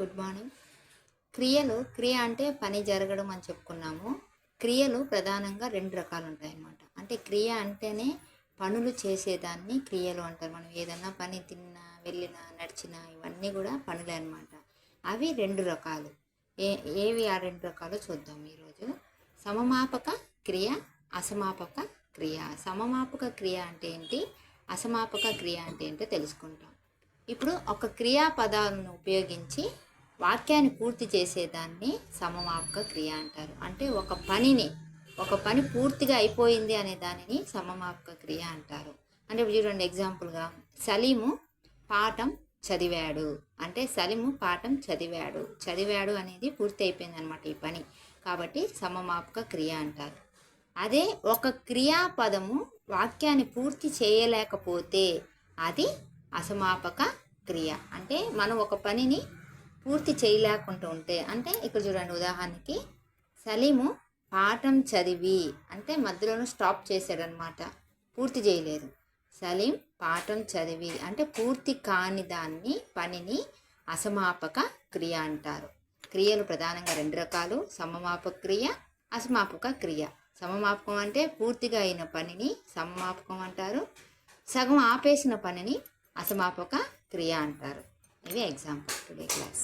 Good morning. క్రియలు క్రియ అంటే పని జరగడం అని చెప్పుకున్నాము. క్రియలు ప్రధానంగా రెండు రకాలు ఉంటాయి అన్నమాట అంటే క్రియ అంటేనే పనులు చేసేదాన్ని క్రియలు అంటారు. మనం ఏదన్నా పని తిన్నా వెళ్ళినా నడిచినా ఇవన్నీ కూడా పనులే అనమాట అవి రెండు రకాలు. ఏ ఏవి ఆ రెండు రకాలు చూద్దాం ఈరోజు. సమమాపక క్రియ అసమాపక క్రియ. సమమాపక క్రియ అంటే ఏంటి? అసమాపక క్రియ అంటే ఏంటో తెలుసుకుంటాం. ఇప్పుడు ఒక క్రియా పదాలను ఉపయోగించి వాక్యాన్ని పూర్తి చేసేదాన్ని సమమాపక క్రియ అంటారు. అంటే ఒక పనిని ఒక పని పూర్తిగా అయిపోయింది అనే దానిని సమమాపక క్రియ అంటారు. అంటే ఇప్పుడు చూడండి ఎగ్జాంపుల్గా సలీము పాఠం చదివాడు. అంటే సలీము పాఠం చదివాడు. చదివాడు అనేది పూర్తి అయిపోయింది అనమాట ఈ పని. కాబట్టి సమమాపక క్రియ అంటారు. అదే ఒక క్రియాపదము వాక్యాన్ని పూర్తి చేయలేకపోతే అది అసమాపక క్రియ. అంటే మనం ఒక పనిని పూర్తి చేయలేకుండా ఉంటే అంటే ఇక్కడ చూడండి ఉదాహరణకి సలీము పాఠం చదివి అంటే మధ్యలోనూ స్టాప్ చేశాడనమాట పూర్తి చేయలేదు. సలీం పాఠం చదివి అంటే పూర్తి కాని దాన్ని పనిని అసమాపక క్రియ అంటారు. క్రియలు ప్రధానంగా రెండు రకాలు సమమాపక క్రియ అసమాపక క్రియ. సమమాపకం అంటే పూర్తిగా అయిన పనిని సమమాపకం అంటారు. సగం ఆపేసిన పనిని అసమాపక క్రియ అంటారు. ఇవి ఎగ్జాంపుల్ టుడే క్లాస్